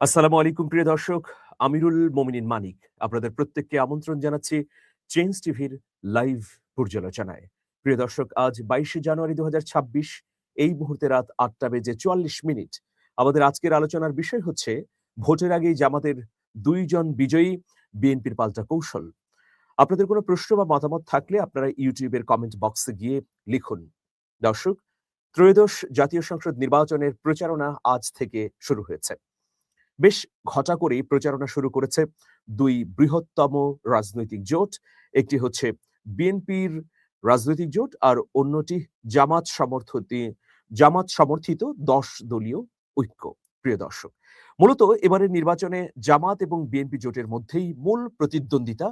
আসসালামু আলাইকুম, প্রিয় দর্শক। আমিরুল মোমিনিন মানিক। আপনাদের প্রত্যেককে আমন্ত্রণ জানাচ্ছি চেঞ্জ টিভির লাইভ পর্যালোচনায়। প্রিয় দর্শক, আজ বাইশে জানুয়ারি দু হাজার ছাব্বিশ, এই মুহূর্তে রাত আটটা বেজে চুয়াল্লিশ মিনিট। আমাদের আজকের আলোচনার বিষয় হচ্ছে, ভোটের আগেই জামাতের দুইজন বিজয়ী বিএনপির পাল্টা কৌশল। আপনাদের কোনো প্রশ্ন বা মতামত থাকলে আপনারা ইউটিউবের কমেন্ট বক্সে গিয়ে লিখুন। দর্শক, ত্রয়োদশ জাতীয় সংসদ নির্বাচনের প্রচারণা আজ থেকে শুরু হয়েছে। বেশ ঘটা করেই প্রচারণা শুরু করেছে দুই বৃহত্তম রাজনৈতিক জোট। একটি হচ্ছে বিএনপির রাজনৈতিক জোট আর অন্যটি জামাত সমর্থিত জামাত সমর্থিত দশ দলীয় ঐক্য। প্রিয় দর্শক, মূলত এবারের নির্বাচনে জামাত এবং বিএনপি জোটের মধ্যেই মূল প্রতিদ্বন্দ্বিতা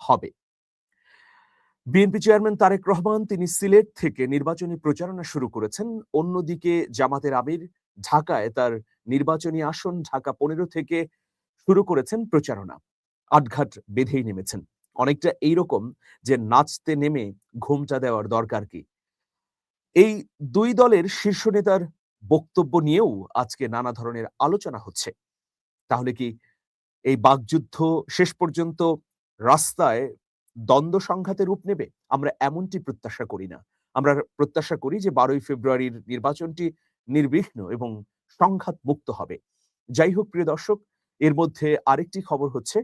হবে। বিএনপি চেয়ারম্যান তারেক রহমান তিনি সিলেট থেকে নির্বাচনী প্রচারণা শুরু করেছেন। অন্যদিকে জামাতের আমির ঢাকায় তার নির্বাচনী আসন ঢাকা পনেরো থেকে শুরু করেছেন প্রচারণা। আটঘাট বেঁধেই নেমেছেন। অনেকটা এইরকম যে নাচতে নেমে ঘুমটা দেওয়ার দরকার কি? এই দুই দলের শীর্ষ নেতার বক্তব্য নিয়েও আজকে নানা ধরনের আলোচনা হচ্ছে। তাহলে কি এই বাকযুদ্ধ শেষ পর্যন্ত রাস্তায় দ্বন্দ্ব সংঘাতে রূপ নেবে? আমরা এমনটি প্রত্যাশা করি না। আমরা প্রত্যাশা করি যে বারোই ফেব্রুয়ারির নির্বাচনটি নির্বিঘ্ন এবং সংঘাত মুক্ত হবে। যাই হোক প্রিয় দর্শক, এর মধ্যে আরেকটি খবর হচ্ছে,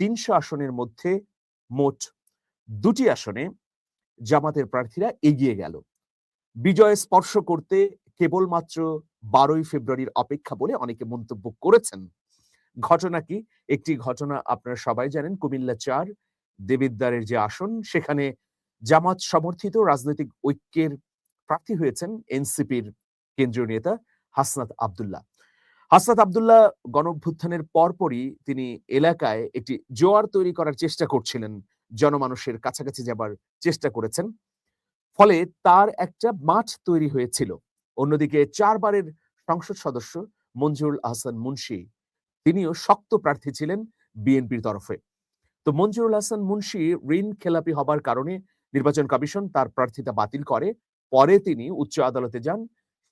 তিনশো আসনের মধ্যে মোট দুটি আসনে জামাতের প্রার্থীরা এগিয়ে গেল। বিজয় স্পর্শ করতে কেবলমাত্র বারোই ফেব্রুয়ারির অপেক্ষা বলে অনেকে মন্তব্য করেছেন। ঘটনা কি? একটি ঘটনা আপনারা সবাই জানেন, কুমিল্লা চার দেবিদ্দারের যে আসন, সেখানে জামাত সমর্থিত রাজনৈতিক ঐক্যের প্রার্থী হয়েছেন এনসিপির কেন্দ্রীয় নেতা হাসনাত আবদুল্লাহ। হাসনাত আবদুল্লাহ গণভ্যুত্থানের পরপরই তিনি এলাকায় একটি জোয়ার তৈরি করার চেষ্টা করছিলেন, জনমানুষের কাছাকাছি যাবার চেষ্টা করেছেন। ফলে তার একটা মাঠ তৈরি হয়েছিল। অন্যদিকে চারবারের সংসদ সদস্য মঞ্জুরুল আহসান মুন্সি, তিনিও শক্ত প্রার্থী ছিলেন বিএনপির তরফে। তো মঞ্জুরুল হাসান মুন্সি ঋণ খেলাপি হবার কারণে নির্বাচন কমিশন তার প্রার্থিতা বাতিল করে। পরে তিনি উচ্চ আদালতে যান।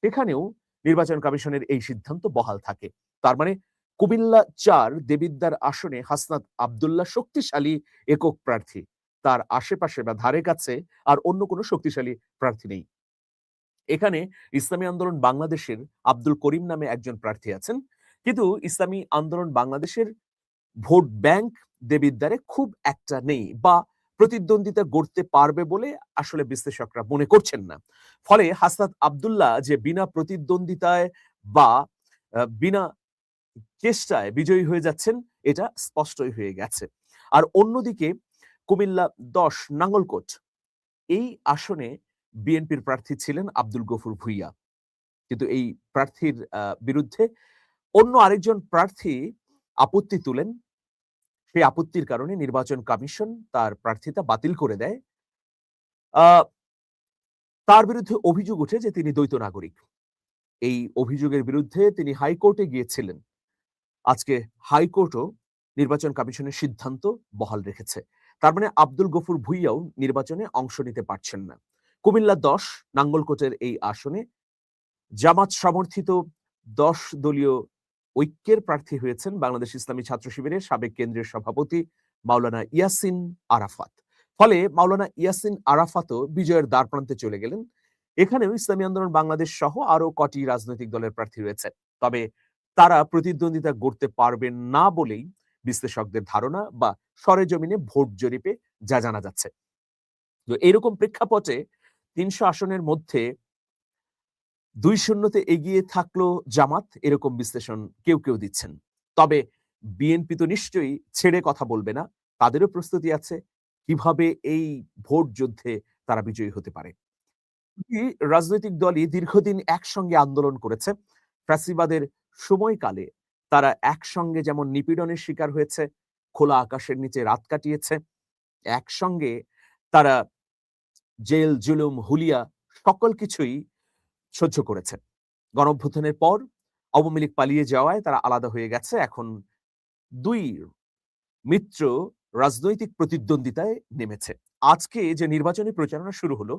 সেখানেও নির্বাচন কমিশনের এই সিদ্ধান্ত বহাল থাকে। তার মানে কুমিল্লা চার দেবিদ্দার আসনে হাসনাত আবদুল্লাহ শক্তিশালী একক প্রার্থী। তার আশেপাশে বা ধারে কাছে আর অন্য কোনো শক্তিশালী প্রার্থী নেই। এখানে ইসলামী আন্দোলন বাংলাদেশের আব্দুল করিম নামে একজন প্রার্থী আছেন। কিন্তু ইসলামী আন্দোলন বাংলাদেশের ভোট ব্যাংক দেবিদ্বারে খুব একটা নেই বা প্রতিদ্বন্দ্বিতা গড়তে পারবে বলে আসলে বিশ্লেষকরা মনে করছেন না। ফলে হাসনাত আবদুল্লাহ যে বিনা প্রতিদ্বন্দ্বিতায় বা বিনা চেষ্টায় বিজয়ী হয়ে যাচ্ছেন, এটা স্পষ্টই হয়ে গেছে। আর অন্যদিকে কুমিল্লা দশ, নাঙ্গলকোট, এই আসনে বিএনপির প্রার্থী ছিলেন আব্দুল গফুর ভুইয়া। কিন্তু এই প্রার্থীর বিরুদ্ধে অন্য আরেকজন প্রার্থী আপত্তি তুলেন সেই আপত্তির কারণে নির্বাচন কমিশন তার প্রার্থিতা বাতিল করে দেয়। তার বিরুদ্ধে অভিযোগ ওঠে যে তিনি দ্বৈত নাগরিক। এই অভিযোগের বিরুদ্ধে তিনি হাইকোর্টে গিয়েছিলেন। আজকে হাইকোর্টও নির্বাচন কমিশনের সিদ্ধান্ত বহাল রেখেছে। তার মানে আব্দুল গফুর ভুইয়াও নির্বাচনে অংশ নিতে পারছেন না। কুমিল্লা দশ, নাঙ্গলকোটের এই আসনে জামাত সমর্থিত দশ দলীয় ঐক্যের প্রার্থী হয়েছেন বাংলাদেশ ইসলামী ছাত্র শিবিরের সাবেক কেন্দ্রীয় সভাপতি মাওলানা ইয়াসিন আরাফাত। ফলে মাওলানা ইয়াসিন আরাফাতও বিজয়ের দ্বার প্রান্তে চলে গেলেন। এখানেও ইসলামী আন্দোলন, বাংলাদেশ সহ আরও কটি রাজনৈতিক দলের প্রার্থী রয়েছে তবে তারা প্রতিদ্বন্দ্বিতা গড়তে পারবেন না বলেই বিশ্লেষকদের ধারণা বা সরেজমিনে ভোট জরিপে যা জানা যাচ্ছে। তো এরকম প্রেক্ষাপটে তিনশো আসনের মধ্যে দুই শূন্যতে এগিয়ে থাকল জামাত, এরকম বিশ্লেষণ কেউ কেউ দিচ্ছেন। তবে বিএনপি তো নিশ্চয়ই ছেড়ে কথা বলবে না, তাদেরও প্রস্তুতি আছে কীভাবে এই ভোট যুদ্ধে তারা বিজয়ী হতে পারে। রাজনৈতিক দলই দীর্ঘদিন একসঙ্গে আন্দোলন করেছে। ফ্যাসিবাদের সময়কালে তারা একসঙ্গে যেমন নিপীড়নের শিকার হয়েছে, খোলা আকাশের নিচে রাত কাটিয়েছে, একসঙ্গে তারা জেল, জুলুম, হুলিয়া সকল কিছুই সহ্য করেছে গণঅভ্যুত্থানের পর আওয়ামী লীগ পালিয়ে যাওয়ায় তারা আলাদা হয়ে গেছে। এখন দুই মিত্র রাজনৈতিক প্রতিদ্বন্দ্বিতায় নেমেছে। আজকে যে নির্বাচনী প্রচারণা শুরু হলো,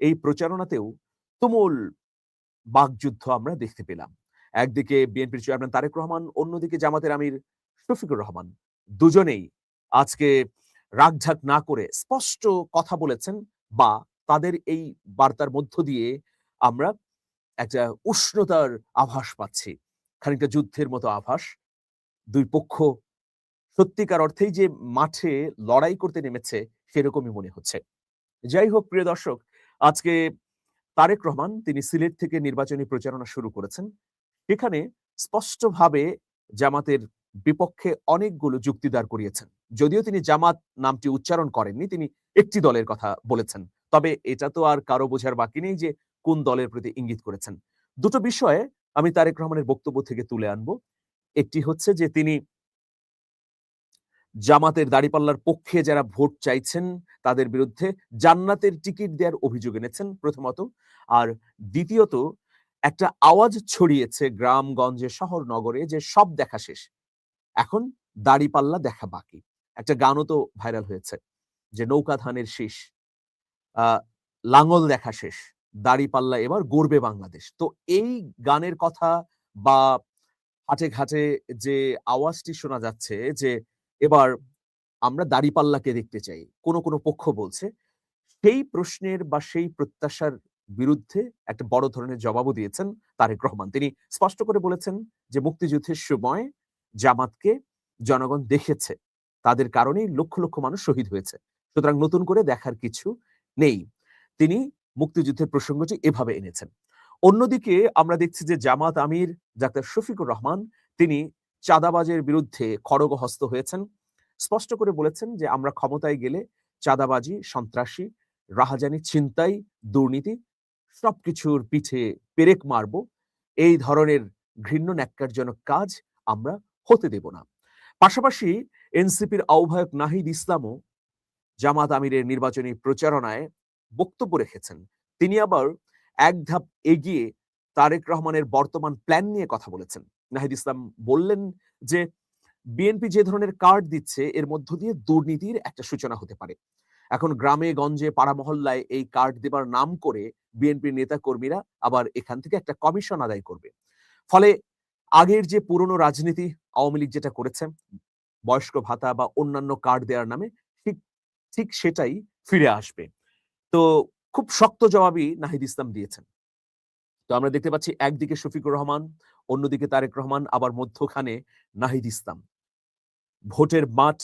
এই প্রচারণাতেও তুমুল বাকযুদ্ধ আমরা দেখতে পেলাম। একদিকে বিএনপির চেয়ারম্যান তারেক রহমান, অন্যদিকে জামাতের আমির শফিকুর রহমান। দুজনেই আজকে রাগঝাক না করে স্পষ্ট কথা বলেছেন বা তাদের এই বার্তার মধ্য দিয়ে আমরা একটা উষ্ণতার আভাস পাচ্ছি। খানিকটা যুদ্ধের মতো আভাস। দুই পক্ষ সত্যিকার অর্থেই যে মাঠে লড়াই করতে নেমেছে, সেরকমই মনে হচ্ছে। যাই হোক, প্রিয় দর্শক, আজকে তারেক রহমান, তিনি সিলেট থেকে নির্বাচনী প্রচারণা শুরু করেছেন। সেখানে স্পষ্টভাবে জামাতের বিপক্ষে অনেকগুলো যুক্তি দাঁড় করিয়েছেন। যদিও তিনি জামাত নামটি উচ্চারণ করেননি, তিনি একটি দলের কথা বলেছেন। তবে এটা তো আর কারও বোঝার বাকি নেই যে কোন দলের প্রতি ইঙ্গিত করেছেন? দুটো বিষয়ে আমি তারেক রহমানের বক্তব্য থেকে তুলে আনব। একটি হচ্ছে যে, তিনি জামাতের দাড়িপাল্লার পক্ষে যারা ভোট চাইছেন তাদের বিরুদ্ধে জান্নাতের টিকিট দেওয়ার অভিযোগ এনেছেন প্রথমত। আর দ্বিতীয়ত, একটা আওয়াজ ছড়িয়েছে গ্রামগঞ্জে শহর নগরে যে, সব দেখা শেষ। এখন দাড়িপাল্লা দেখা বাকি। একটা গানও তো ভাইরাল হয়েছে যে নৌকা ধানের শেষ। আহ লাঙ্গল দেখা শেষ। দাড়িপাল্লা এবার গড়বে বাংলাদেশ। তো এই গানের কথা বা হাটে ঘাটে যে আওয়াজটি শোনা যাচ্ছে যে এবার আমরা দাড়িপাল্লাকে দেখতে চাই, কোন কোন পক্ষ বলছে, সেই প্রশ্নের বা সেই প্রত্যাশার বিরুদ্ধে একটা বড় ধরনের জবাবও দিয়েছেন তারেক রহমান। তিনি স্পষ্ট করে বলেছেন যে মুক্তিযুদ্ধের সময় জামাতকে জনগণ দেখেছে, তাদের কারণেই লক্ষ লক্ষ মানুষ শহীদ হয়েছে। সুতরাং নতুন করে দেখার কিছু নেই। তিনি মুক্তিযুদ্ধের প্রসঙ্গটি এভাবে এনেছেন। অন্যদিকে আমরা দেখছি যে জামাত আমির, ডাক্তার শফিকুর রহমান তিনি চাঁদাবাজের বিরুদ্ধে খড়গহস্ত হয়েছেন। স্পষ্ট করে বলেছেন যে আমরা ক্ষমতায় গেলে চাঁদাবাজি, সন্ত্রাসী, রাহাজানি, ছিনতাই, দুর্নীতি সবকিছুর পিঠে পেরেক মারব। এই ধরনের ঘৃণ্য ন্যাক্কারজনক কাজ আমরা হতে দেব না। পাশাপাশি এনসিপির আহ্বায়ক নাহিদ ইসলামও জামাত আমিরের নির্বাচনী প্রচারণায় বক্তব্য রেখেছেন। তিনি আবার এক ধাপ এগিয়ে তারেক রহমানের বর্তমান প্ল্যান নিয়ে কথা বলেছেন। নাহিদ ইসলাম বললেন যে, বিএনপি যে ধরনের কার্ড দিচ্ছে, এর মধ্য দিয়ে দুর্নীতির একটা সূচনা হতে পারে। এখন গ্রামে, গঞ্জে, পাড়া মহল্লায় এই কার্ড দেবার নাম করে বিএনপির নেতা কর্মীরা আবার এখান থেকে একটা কমিশন আদায় করবে। ফলে আগের যে পুরনো রাজনীতি, আওয়ামী লীগ যেটা করেছে, বয়স্ক ভাতা বা অন্যান্য কার্ড দেওয়ার নামে ঠিক ঠিক সেটাই ফিরে আসবে। তো খুব শক্ত জবাবই নাহিদ ইসলাম দিয়েছেন। তো আমরা দেখতে পাচ্ছি একদিকে শফিকুর রহমান, অন্যদিকে তারেক রহমান, আবার মধ্যখানে নাহিদ ইসলাম। ভোটের মাঠ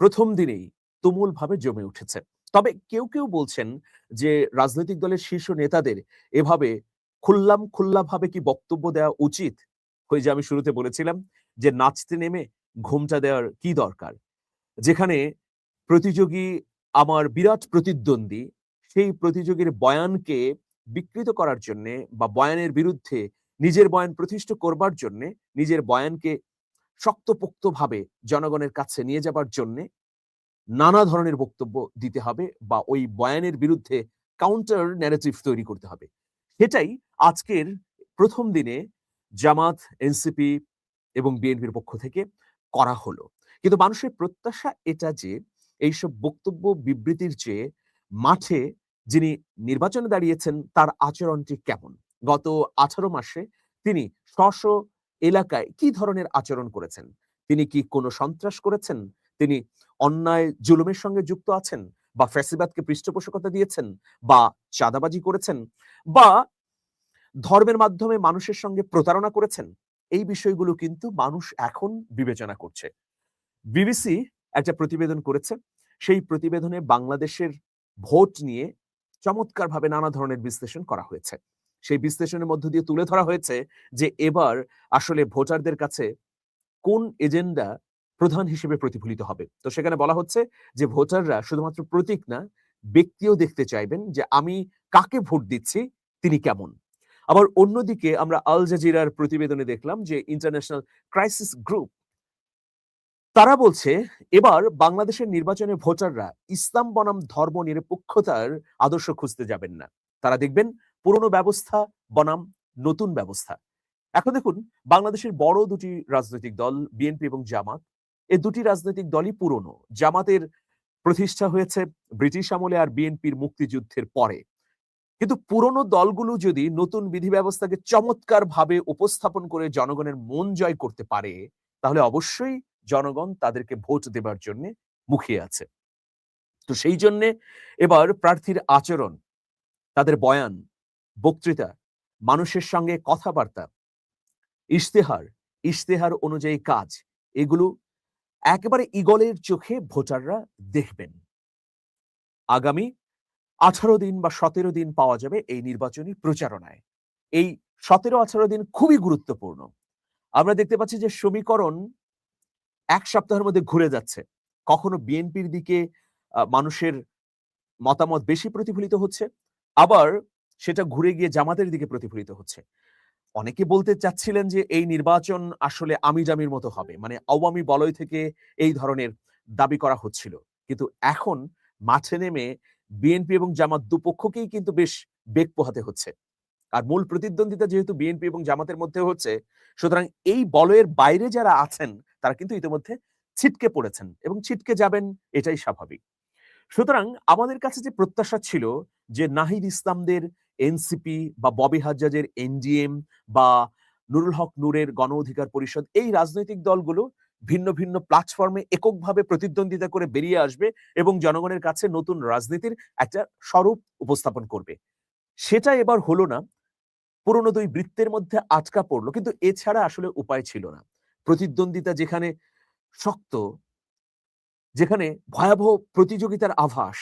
প্রথম দিনেই তুমুল ভাবে জমে উঠেছে। তবে কেউ কেউ বলছেন যে রাজনৈতিক দলের শীর্ষ নেতাদের এভাবে খুল্লাম খুল্লা ভাবে কি বক্তব্য দেওয়া উচিত? ওই যে আমি শুরুতে বলেছিলাম যে নাচতে নেমে ঘুমটা দেওয়ার কি দরকার? যেখানে প্রতিযোগী আমার বিরাট প্রতিদ্বন্দ্বী সেই প্রতিযোগীর বয়ানকে বিকৃত করার জন্য বা বয়ানের বিরুদ্ধে নিজের বয়ান প্রতিষ্ঠিত করবার জন্য, নিজের বয়ানকে শক্তপোক্তভাবে জনগণের কাছে নিয়ে যাবার জন্য নানা ধরনের বক্তব্য দিতে হবে বা ওই বয়ানের বিরুদ্ধে কাউন্টার ন্যারেটিভ তৈরি করতে হবে। সেটাই আজকের প্রথম দিনে জামাত, এনসিপি এবং বিএনপির পক্ষ থেকে করা হলো। কিন্তু মানুষের প্রত্যাশা এটা যে, এইসব বক্তব্য বিবৃতির চেয়ে মাঠে যিনি নির্বাচনে দাঁড়িয়েছেন, তার আচরণটি কেমন? গত আঠারো মাসে তিনি স্ব এলাকায় কি ধরনের আচরণ করেছেন? তিনি কি কোনো সন্ত্রাস করেছেন? তিনি অন্যায় জুলুমের সঙ্গে যুক্ত আছেন? বা ফ্যাসিবাদকে পৃষ্ঠপোষকতা দিয়েছেন? বা চাঁদাবাজি করেছেন? বা ধর্মের মাধ্যমে মানুষের সঙ্গে প্রতারণা করেছেন? এই বিষয়গুলো কিন্তু মানুষ এখন বিবেচনা করছে। বিবিসি একটা প্রতিবেদন করেছে। সেই প্রতিবেদনে বাংলাদেশের ভোট নিয়ে চমৎকারভাবে নানা ধরনের বিশ্লেষণ করা হয়েছে। সেই বিশ্লেষণের মধ্য দিয়ে তুলে ধরা হয়েছে যে এবার আসলে ভোটারদের কাছে কোন এজেন্ডা প্রধান হিসেবে প্রতিফলিত হবে। তো সেখানে বলা হচ্ছে যে ভোটাররা শুধুমাত্র প্রতীক না, ব্যক্তিও দেখতে চাইবেন যে আমি কাকে ভোট দিচ্ছি, তিনি কেমন। আবার অন্যদিকে আমরা আল জাজিরার প্রতিবেদনে দেখলাম যে ইন্টারন্যাশনাল ক্রাইসিস গ্রুপ তারা বলছে, এবার বাংলাদেশের নির্বাচনে ভোটাররা ইসলাম বনাম ধর্ম নিরপেক্ষতার আদর্শ খুঁজতে যাবেন না। তারা দেখবেন পুরনো ব্যবস্থা বনাম নতুন ব্যবস্থা। এখন দেখুন, বাংলাদেশের বড় দুটি রাজনৈতিক দল, বিএনপি এবং জামাত এই দুটি রাজনৈতিক দলই পুরনো। জামাতের প্রতিষ্ঠা হয়েছে ব্রিটিশ আমলে আর বিএনপির মুক্তিযুদ্ধের পরে। কিন্তু পুরনো দলগুলো যদি নতুন বিধি ব্যবস্থাকে চমৎকারভাবে উপস্থাপন করে জনগণের মন জয় করতে পারে, তাহলে অবশ্যই জনগণ তাদেরকে ভোট দেবার জন্য মুখিয়ে আছে। তো সেই জন্য এবার প্রার্থীর আচরণ, তাদের বয়ান, বক্তৃতা, মানুষের সঙ্গে কথাবার্তা, ইশতেহার ইশতেহার অনুযায়ী কাজ, এগুলো একেবারে ইগলের চোখে ভোটাররা দেখবেন। আগামী আঠারো দিন বা সতেরো দিন পাওয়া যাবে এই নির্বাচনী প্রচারণায়। এই সতেরো আঠারো দিন খুবই গুরুত্বপূর্ণ। আমরা দেখতে পাচ্ছি যে সমীকরণ এক সপ্তাহের মধ্যে ঘুরে যাচ্ছে। কখনো বিএনপির দিকে মানুষের মতামত বেশি প্রতিফলিত হচ্ছে, আবার সেটা ঘুরে গিয়ে জামাতের দিকে প্রতিফলিত হচ্ছে। অনেকে বলতে চাচ্ছিলেন যে, এই নির্বাচন আসলে আমিজামির মতো হবে। মানে আওয়ামী বলয় থেকে এই ধরনের দাবি করা হচ্ছিল। কিন্তু এখন মাঠে নেমে বিএনপি এবং জামাত দুপক্ষকেই কিন্তু বেশ বেগ পোহাতে হচ্ছে। আর মূল প্রতিদ্বন্দ্বিতা যেহেতু বিএনপি এবং জামাতের মধ্যে হচ্ছে, সুতরাং এই বলয়ের বাইরে যারা আছেন তারা কিন্তু ইতিমধ্যে ছিটকে পড়েছেন এবং ছিটকে যাবেন, এটাই স্বাভাবিক। সুতরাং আমাদের কাছে যে প্রত্যাশা ছিল যে নাহিদ ইসলামদের এনসিপি বা ববি হাজ্জাজের এনডিএম বা নুরুল হক নূরের গণ অধিকার পরিষদ এই রাজনৈতিক দলগুলো ভিন্ন ভিন্ন প্ল্যাটফর্মে এককভাবে প্রতিদ্বন্দ্বিতা করে বেরিয়ে আসবে এবং জনগণের কাছে নতুন রাজনীতির একটা স্বরূপ উপস্থাপন করবে। সেটা এবার হলো না, পুরনো দুই বৃত্তের মধ্যে আটকা পড়ল, কিন্তু এছাড়া আসলে উপায় ছিল না। প্রতিদ্বন্দ্বিতা যেখানে শক্ত, যেখানে ভয়াবহ প্রতিযোগিতার আভাস,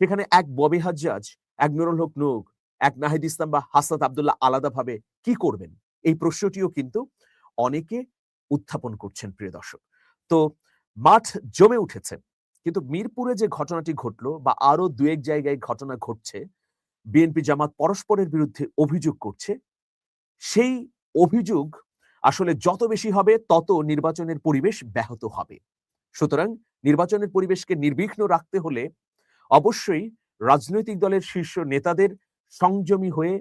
সেখানে এক ববি হাজ্জাজ, এক নুরুল হক নুগ, এক নাহিদ ইসলাম বা হাসাত আবদুল্লাহ আলাদাভাবে কি করবেন? এই প্রশ্নটিও কিন্তু অনেকে উত্থাপন করছেন, প্রিয় দর্শক। তো মাঠ জমে উঠেছে, কিন্তু মিরপুরে যে ঘটনাটি ঘটলো বা আরও দু এক জায়গায় ঘটনা ঘটছে, বিএনপি জামাত পরস্পরের বিরুদ্ধে অভিযোগ করছে, সেই অভিযোগ আসলে যত বেশি হবে, তত নির্বাচনের পরিবেশ ব্যাহত হবে। সুতরাং নির্বাচনের পরিবেশকে নির্বিঘ্ন রাখতে হলে অবশ্যই রাজনৈতিক দলের শীর্ষ নেতাদের সংযমী হয়ে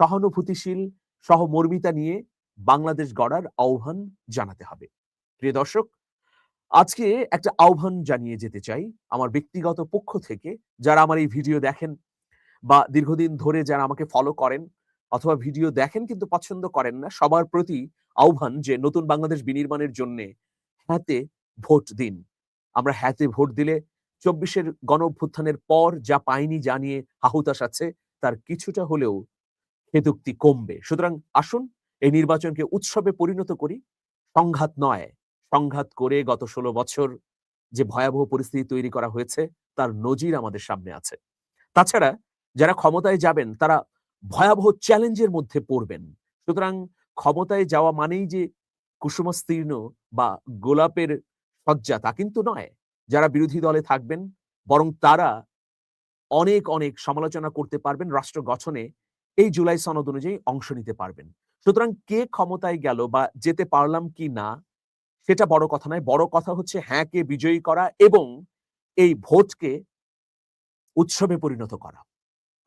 সহানুভূতিশীল সহমর্মিতা নিয়ে বাংলাদেশ গড়ার আহ্বান জানাতে হবে। প্রিয় দর্শক, আজকে একটা আহ্বান জানিয়ে যেতে চাই আমার ব্যক্তিগত পক্ষ থেকে। যারা আমার এই ভিডিও দেখেন বা দীর্ঘদিন ধরে যারা আমাকে ফলো করেন অথবা ভিডিও দেখেন কিন্তু পছন্দ করেন না, সবার প্রতি আহ্বান যে নতুন বাংলাদেশ বিনির্মাণের জন্য হাতে ভোট দিন। আমরা হাতে ভোট দিলে চব্বিশের গণ অভ্যুত্থানের পর যা পাইনি জানিয়ে হাহুতাশ আছে, তার কিছুটা হলেও হেতুক্তি কমবে। সুতরাং আসুন, এই নির্বাচনকে উৎসবে পরিণত করি। সংঘাত নয়, সংঘাত করে গত ষোলো বছর যে ভয়াবহ পরিস্থিতি তৈরি করা হয়েছে, তার নজির আমাদের সামনে আছে। তাছাড়া যারা ক্ষমতায় যাবেন, তারা ভয়াবহ চ্যালেঞ্জের মধ্যে পড়বেন। সুতরাং ক্ষমতায় যাওয়া মানেই যে কুসুমস্তীর্ণ বা গোলাপের সজ্জা তা কিন্তু নয়। যারা বিরোধী দলে থাকবেন, বরং তারা অনেক অনেক সমালোচনা করতে পারবেন রাষ্ট্র গঠনে, এই জুলাই সনদ অনুযায়ী অংশ নিতে পারবেন। সুতরাং কে ক্ষমতায় গেল বা যেতে পারলাম কি না, সেটা বড় কথা নয়। বড় কথা হচ্ছে হ্যাঁ কে বিজয়ী করা এবং এই ভোটকে উৎসবে পরিণত করা।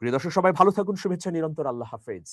প্রিয় দর্শক, সবাই ভালো থাকুন, শুভেচ্ছা, নিরন্তর, আল্লাহ হাফেজ।